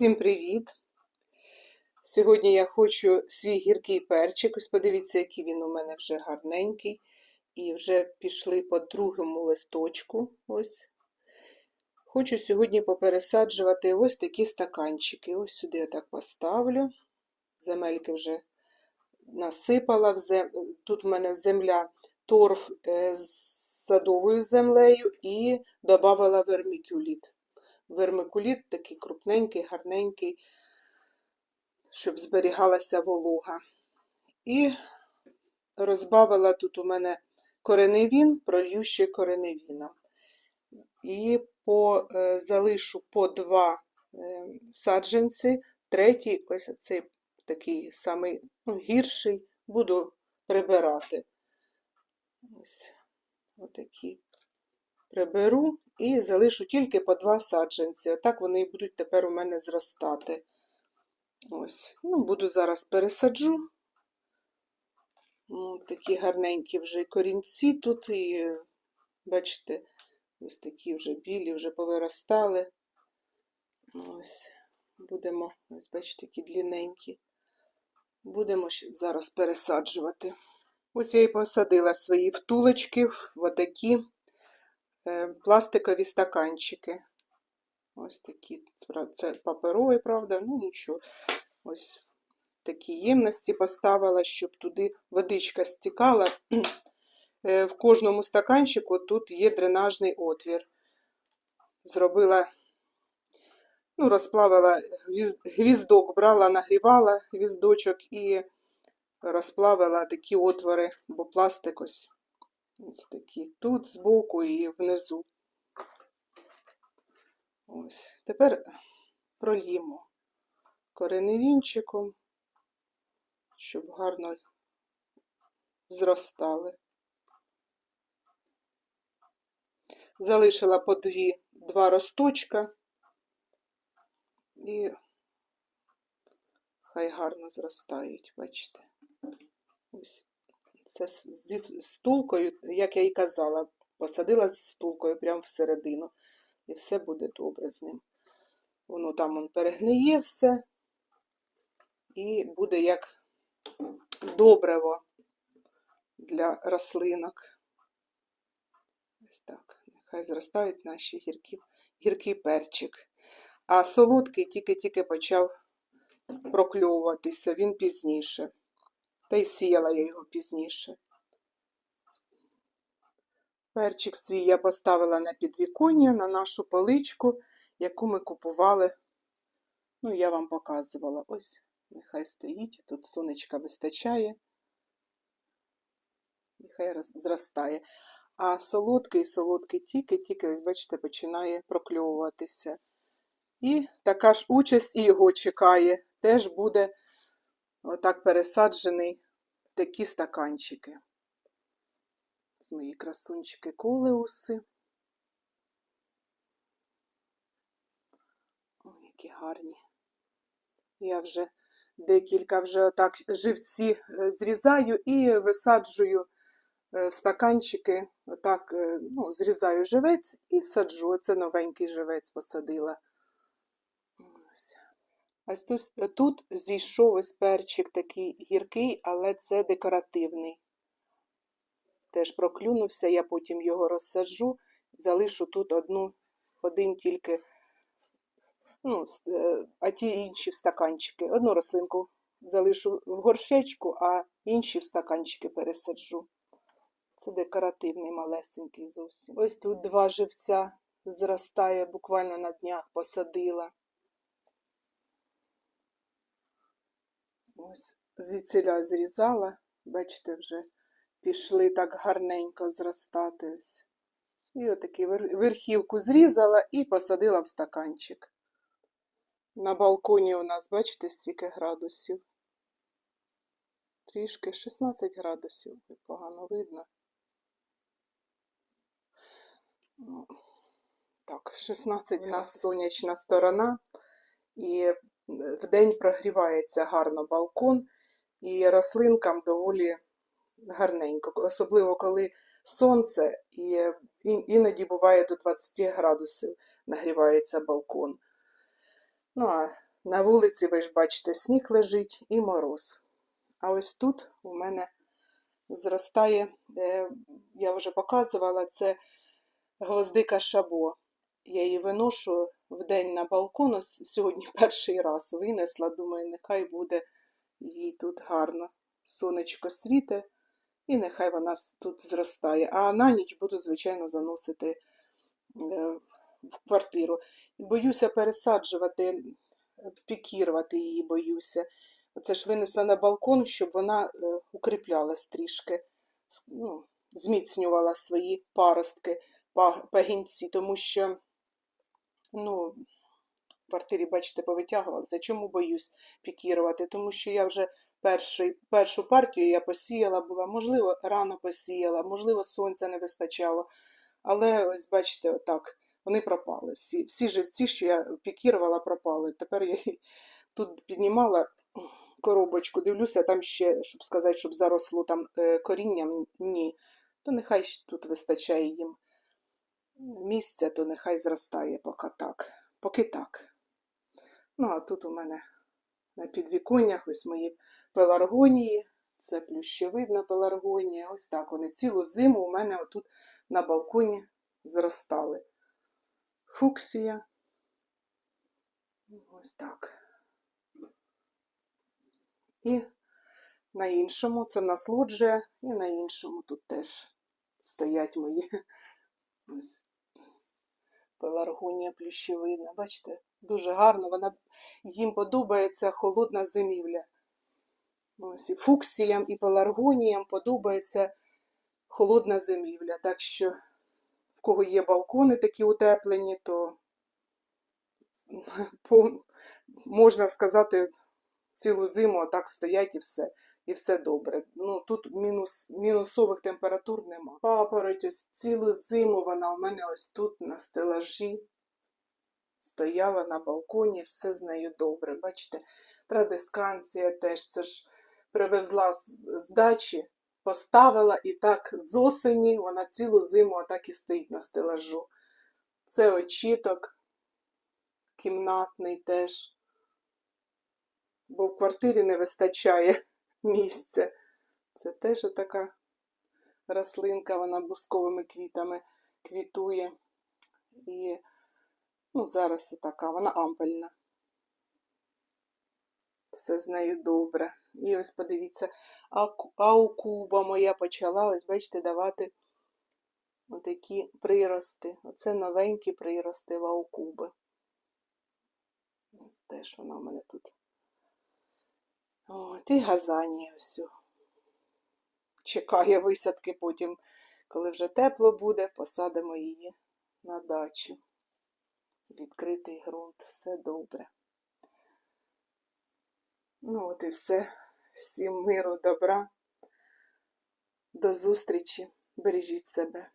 Всім привіт! Сьогодні я хочу свій гіркий перчик. Ось подивіться, який він у мене вже гарненький. І вже пішли по другому листочку. Ось. Хочу сьогодні попересаджувати ось такі стаканчики. Ось сюди я так поставлю. Земельки вже насипала. Тут в мене земля торф е, з садовою землею і додавала вермікюліт. Вермикуліт такий крупненький, гарненький, щоб зберігалася волога. І розбавила тут у мене кореневін, пролью ще кореневіном. І по, е, залишу по два е, саджанці, третій, ось цей такий самий ну, гірший, буду прибирати. Ось отакі приберу і залишу тільки по два саджанці. Отак вони будуть тепер у мене зростати. Ось, ну, буду зараз пересаджу. Ну, такі гарненькі вже корінці тут, і, бачите, ось такі вже білі, вже повиростали. Ось, будемо, ось, бачите, такі длинненькі. Будемо зараз пересаджувати. Ось я і посадила свої втулочки в отакі пластикові стаканчики. Ось такі. Це паперові, правда, ну нічого. Ось такі ємності поставила, щоб туди водичка стікала. Е, в кожному стаканчику тут є дренажний отвір. Зробила, ну, розплавила гвіздок, брала, нагрівала гвіздочок і розплавила такі отвори, бо пластик ось Ось такі тут збоку і внизу. Ось. Тепер пролімо кореневінчиком, щоб гарно зростали. Залишила по дві, два росточка і хай гарно зростають, бачите. Ось. Це зі стулкою, як я і казала, посадила з стулкою прямо всередину. І все буде добре з ним. Воно там он перегниє все і буде як добриво для рослинок. Ось так. Нехай зростають наші гіркі, гіркий перчик. А солодкий тільки-тільки почав прокльовуватися, він пізніше та й сіяла я його пізніше. Перчик свій я поставила на підвіконня, на нашу поличку, яку ми купували. Ну, я вам показувала. Ось, нехай стоїть, тут сонечка вистачає, нехай зростає. А солодкий, солодкий тільки-тільки, ось, бачите, починає прокльовуватися. І така ж участь і його чекає. Теж буде отак пересаджений в такі стаканчики. З мої красунчики колеуси. Ой, які гарні. Я вже декілька вже отак живці е, зрізаю і висаджую е, в стаканчики, отак е, ну, зрізаю живець і саджу. Оце новенький живець посадила. Ось. Тут, тут зійшов ось перчик такий гіркий, але це декоративний. Теж проклюнувся, я потім його розсаджу, залишу тут одну, один тільки, ну, е, а ті інші в стаканчики. Одну рослинку залишу в горшечку, а інші в стаканчики пересаджу. Це декоративний малесенький зовсім. Ось тут два живця зростає, буквально на днях посадила. Ось звідсиля зрізала, бачите, вже пішли так гарненько зростати. ось. І отакі верхівку зрізала і посадила в стаканчик. На балконі у нас, бачите, стільки градусів. Трішки 16 градусів, погано видно. Ну, так, 16 у нас сонячна сторона, і в день прогрівається гарно балкон, і рослинкам доволі гарненько, особливо коли сонце, і іноді буває до 20 градусів нагрівається балкон. Ну, а На вулиці, ви ж бачите, сніг лежить і мороз. А ось тут у мене зростає, е, я вже показувала, це гвоздика шабо. Я її виношу в день на балкон, ось сьогодні перший раз винесла, думаю, нехай буде їй тут гарно. Сонечко світе, і нехай вона тут зростає. А на ніч буду, звичайно, заносити е, в квартиру. Боюся пересаджувати, пікірувати її боюся. Оце ж винесла на балкон, щоб вона е, укріплялась трішки, ну, зміцнювала свої паростки, пагінці, тому що, ну, в квартирі, бачите, повитягувалася. Чому боюсь пікірувати? Тому що я вже перший, першу партію я посіяла була, можливо, рано посіяла, можливо, сонця не вистачало. Але ось бачите, отак, вони пропали. Всі, всі живці, що я пікірувала, пропали. Тепер я тут піднімала коробочку, дивлюся, там ще, щоб сказати, щоб заросло там е, корінням, ні. То нехай тут вистачає їм місця, то нехай зростає поки так. Поки так. Ну, а тут у мене на підвіконнях ось мої пеларгонії. Це плющевидна пеларгонія. Ось так вони цілу зиму у мене отут на балконі зростали. Фуксія. Ось так. І на іншому, це в нас лоджія, і на іншому тут теж стоять мої ось пеларгонія плющевидна. Бачите, дуже гарно. Вона, їм подобається холодна зимівля. Ось і фуксіям, і пеларгоніям подобається холодна зимівля. Так що, в кого є балкони такі утеплені, то можна сказати, цілу зиму так стоять і все. І все добре. Ну тут мінус, мінусових температур нема. Папороть ось цілу зиму вона у мене ось тут на стелажі стояла на балконі, все з нею добре. Бачите, традисканція теж це ж привезла з, з дачі, поставила і так з осені вона цілу зиму отак і стоїть на стелажу. Це очіток кімнатний теж. Бо в квартирі не вистачає місця. Це теж така рослинка, вона бусковими квітами квітує. І ну, зараз така, вона ампельна. Все з нею добре. І ось подивіться, аукуба моя почала, ось бачите, давати отакі прирости. Оце новенькі прирости в аукуби. Ось теж вона в мене тут. От, і газанія ось. Чекає висадки потім, коли вже тепло буде, посадимо її на дачу. Відкритий ґрунт, все добре. Ну, от і все. Всім миру, добра. До зустрічі. Бережіть себе.